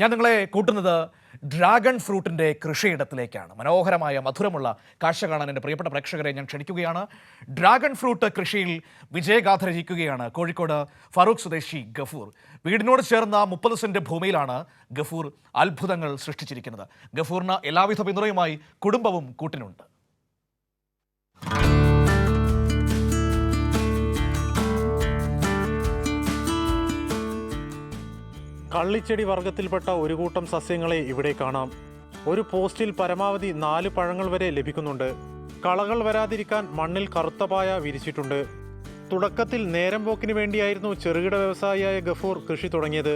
ഞാൻ നിങ്ങളെ കൂട്ടുന്നത് ഡ്രാഗൺ ഫ്രൂട്ടിന്റെ കൃഷിയിടത്തിലേക്കാണ്. മനോഹരമായ മധുരമുള്ള കാഴ്ച കാണാൻ എന്റെ പ്രിയപ്പെട്ട പ്രേക്ഷകരെ ഞാൻ ക്ഷണിക്കുകയാണ്. ഡ്രാഗൺ ഫ്രൂട്ട് കൃഷിയിൽ വിജയഗാഥ രചിക്കുകയാണ് കോഴിക്കോട് ഫറൂഖ് സ്വദേശി ഗഫൂർ. വീടിനോട് ചേർന്ന മുപ്പത് സെന്റ് ഭൂമിയിലാണ് ഗഫൂർ അത്ഭുതങ്ങൾ സൃഷ്ടിച്ചിരിക്കുന്നത്. ഗഫൂറിന് എല്ലാവിധ പിന്തുണയുമായി കുടുംബവും കൂട്ടിനുണ്ട്. കള്ളിച്ചെടി വർഗത്തിൽപ്പെട്ട ഒരു കൂട്ടം സസ്യങ്ങളെ ഇവിടെ കാണാം. ഒരു പോസ്റ്റിൽ പരമാവധി നാല് പഴങ്ങൾ വരെ ലഭിക്കുന്നുണ്ട്. കളകൾ വരാതിരിക്കാൻ മണ്ണിൽ കറുത്തപായ വിരിച്ചിട്ടുണ്ട്. തുടക്കത്തിൽ നേരം പോക്കിന് വേണ്ടിയായിരുന്നു ചെറുകിട വ്യവസായിയായ ഗഫൂർ കൃഷി തുടങ്ങിയത്.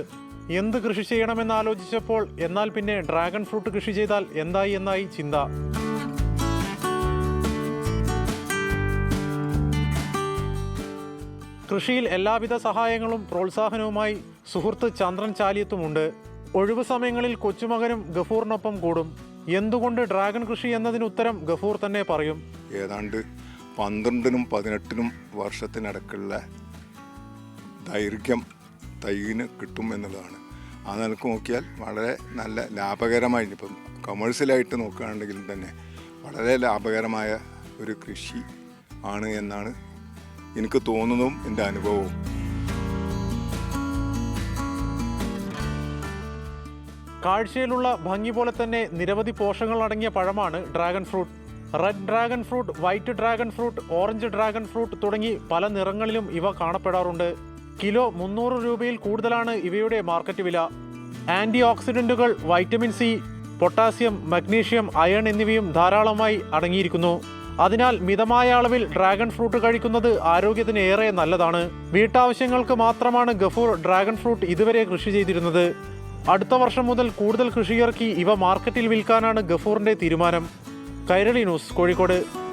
എന്ത് കൃഷി ചെയ്യണമെന്ന് ആലോചിച്ചപ്പോൾ എന്നാൽ പിന്നെ ഡ്രാഗൺ ഫ്രൂട്ട് കൃഷി ചെയ്താൽ എന്തായി എന്നായി ചിന്ത. കൃഷിയിൽ എല്ലാവിധ സഹായങ്ങളും പ്രോത്സാഹനവുമായി സുഹൃത്ത് ചന്ദ്രൻ ചാലിയത്തുമുണ്ട്. ഒഴിവു സമയങ്ങളിൽ കൊച്ചുമകനും ഗഫൂറിനൊപ്പം കൂടും. എന്തുകൊണ്ട് ഡ്രാഗൺ കൃഷി എന്നതിന് ഉത്തരം ഗഫൂർ തന്നെ പറയും. ഏതാണ്ട് പന്ത്രണ്ടിനും പതിനെട്ടിനും വർഷത്തിനടക്കുള്ള ദൈർഘ്യം തൈന് കിട്ടും എന്നുള്ളതാണ്. ആ നിലയ്ക്ക് നോക്കിയാൽ വളരെ നല്ല ലാഭകരമായി ഇപ്പം കമേഴ്സ്യലായിട്ട് നോക്കുകയാണെങ്കിലും തന്നെ വളരെ ലാഭകരമായ ഒരു കൃഷി ആണ് എന്നാണ് എനിക്ക് തോന്നുന്നതും എന്റെ അനുഭവവും. കാഴ്ചയിലുള്ള ഭംഗി പോലെ തന്നെ നിരവധി പോഷകങ്ങൾ അടങ്ങിയ പഴമാണ് dragon fruit. Red dragon fruit white dragon fruit orange dragon fruit തുടങ്ങി പല നിറങ്ങളിലും ഇവ കാണപ്പെടാറുണ്ട്. കിലോ മുന്നൂറ് രൂപയിൽ കൂടുതലാണ് ഇവയുടെ മാർക്കറ്റ് വില. Anti ഓക്സിഡന്റുകൾ vitamin C potassium magnesium iron എന്നിവയും ധാരാളമായി അടങ്ങിയിരിക്കുന്നു. അതിനാൽ മിതമായ അളവിൽ ഡ്രാഗൺ ഫ്രൂട്ട് കഴിക്കുന്നത് ആരോഗ്യത്തിന് ഏറെ നല്ലതാണ്. വീട്ടാവശ്യങ്ങൾക്ക് മാത്രമാണ് ഗഫൂർ ഡ്രാഗൺ ഫ്രൂട്ട് ഇതുവരെ കൃഷി ചെയ്തിരുന്നത്. അടുത്ത വർഷം മുതൽ കൂടുതൽ കൃഷിയിറക്കി ഇവ മാർക്കറ്റിൽ വിൽക്കാനാണ് ഗഫൂറിന്റെ തീരുമാനം. കൈരളി ന്യൂസ് കോഴിക്കോട്.